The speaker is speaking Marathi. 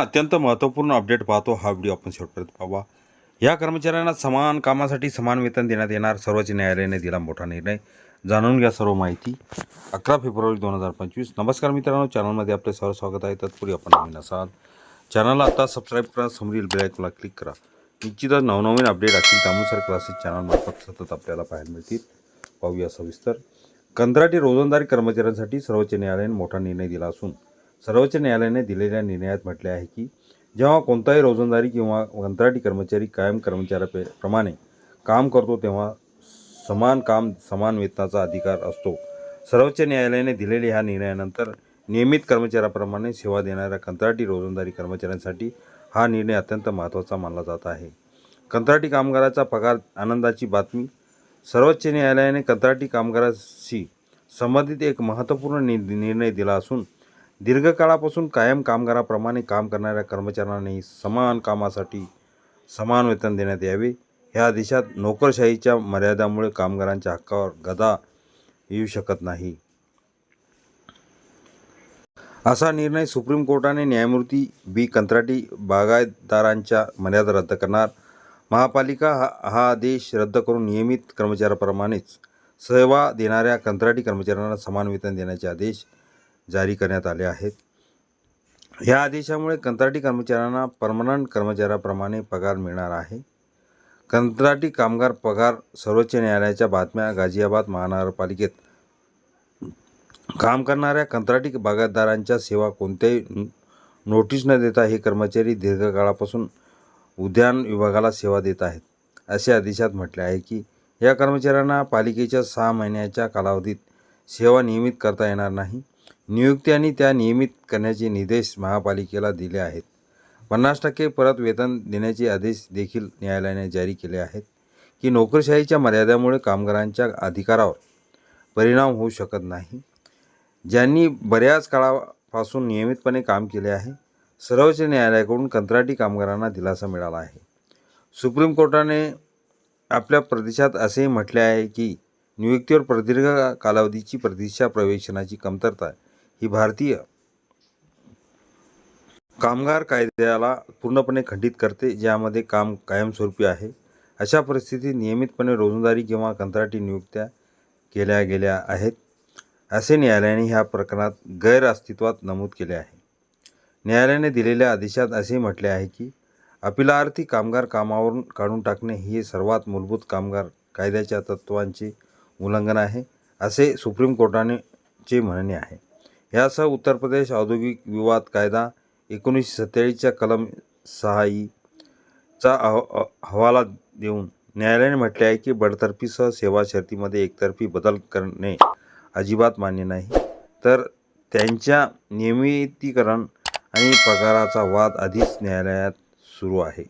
अत्यंत महत्त्वपूर्ण अपडेट पाहतो हा व्हिडिओ आपण शेवटपर्यंत पाहावा या कर्मचाऱ्यांना समान कामासाठी समान वेतन देण्यात येणार सर्वोच्च न्यायालयाने दिला मोठा निर्णय. जाणून घ्या सर्व माहिती. अकरा फेब्रुवारी दोन हजार पंचवीस. नमस्कार मित्रांनो चॅनलमध्ये आपले सर्व स्वागत आहे. तत्पूर्वी आपण नवीन असाल चॅनलला आता सबस्क्राईब करा समोरील बेल क्लिक करा. निश्चितच नवनवीन अपडेट असतील त्यानुसार क्लासेस चॅनलमार्फत सतत आपल्याला पाहायला मिळतील. पाहूया सविस्तर. कंत्राटी रोजंदारी कर्मचाऱ्यांसाठी सर्वोच्च न्यायालयाने मोठा निर्णय दिला असून सर्वोच्च न्यायालयाने दिलेल्या निर्णयात म्हटले आहे की जेव्हा कोणताही रोजंदारी किंवा कंत्राटी कर्मचारी कायम कर्मचाऱ्याप्रमाणे काम करतो तेव्हा समान काम समान वेतनाचा अधिकार असतो. सर्वोच्च न्यायालयाने दिलेल्या ह्या निर्णयानंतर नियमित कर्मचाऱ्याप्रमाणे सेवा देणाऱ्या कंत्राटी रोजंदारी कर्मचाऱ्यांसाठी हा निर्णय अत्यंत महत्त्वाचा मानला जात आहे. कंत्राटी कामगाराचा पगार आनंदाची बातमी. सर्वोच्च न्यायालयाने कंत्राटी कामगाराशी संबंधित एक महत्त्वपूर्ण नि निर्णय दिला असून दीर्घकाळापासून कायम कामगाराप्रमाणे काम करणाऱ्या कर्मचाऱ्यांनाही समान कामासाठी समान वेतन देण्यात यावे. ह्या देशात नोकरशाहीच्या मर्यादामुळे कामगारांच्या हक्कावर गदा येऊ शकत नाही. असा निर्णय सुप्रीम कोर्टाने न्यायमूर्ती बी. कंत्राटी बागायतदारांच्या मर्यादा रद्द करणार. महापालिका हा हा आदेश रद्द करून नियमित कर्मचाऱ्याप्रमाणेच सेवा देणाऱ्या कंत्राटी कर्मचाऱ्यांना समान वेतन देण्याचे आदेश जारी करण्यात आले आहेत. या आदेशामुळे कंत्राटी कर्मचाऱ्यांना परमनंट कर्मचाऱ्याप्रमाणे पगार मिळणार आहे. कंत्राटी कामगार पगार सर्वोच्च न्यायालयाच्या बातम्या गाझियाबाद महानगरपालिकेत. काम करणाऱ्या कंत्राटी बागायतदारांच्या सेवा कोणत्याही नोटीस न देता हे कर्मचारी दीर्घकाळापासून उद्यान विभागाला सेवा देत आहेत असे आदेशात म्हटले आहे की या कर्मचाऱ्यांना पालिकेच्या सहा महिन्याच्या कालावधीत सेवा नियमित करता येणार नाही. नियुक्ती आणि त्या नियमित करण्याचे निर्देश महापालिकेला दिले आहेत. पन्नास टक्के परत वेतन देण्याचे आदेश देखील न्यायालयाने जारी केले आहेत की नोकरशाहीच्या मर्यादेमुळे कामगारांच्या अधिकारावर परिणाम होऊ शकत नाही. ज्यांनी बऱ्याच काळापासून नियमितपणे काम केले आहे सर्वोच्च न्यायालयाकडून कंत्राटी कामगारांना दिलासा मिळाला आहे. सुप्रीम कोर्टाने आपल्या प्रदेशात असेही म्हटले आहे की नियुक्तीवर प्रदीर्घ कालावधीची प्रतीक्षा प्रवेशनाची कमतरता ही भारतीय कामगार कायद्याला पूर्णपणे खंडित करते ज्यामध्ये काम कायमस्वरूपी आहे. अशा परिस्थितीत नियमितपणे रोजंदारी किंवा कंत्राटी नियुक्त्या केल्या गेल्या आहेत. असे न्यायालयाने ह्या प्रकरणात गैर अस्तित्वात नमूद केले आहे. न्यायालयाने दिलेल्या आदेशात असे म्हटले आहे की अपिलार्थी कामगार कामावरून काढून टाकणे हे सर्वात मूलभूत कामगार कायद्याच्या तत्त्वांचे उल्लंघन आहे असे सुप्रीम कोर्टाने चे म्हणणे आहे. यासह उत्तर प्रदेश औद्योगिक विवाद कायदा एकोणीसशे सत्तेचाळीसच्या कलम सहाईचा अह हवाला देऊन न्यायालयाने म्हटले आहे की बडतर्फीसह सेवा शर्तीमध्ये एकतर्फी बदल करणे अजिबात मान्य नाही. तर त्यांच्या नियमितीकरण आणि पगाराचा वाद आधीच न्यायालयात सुरू आहे.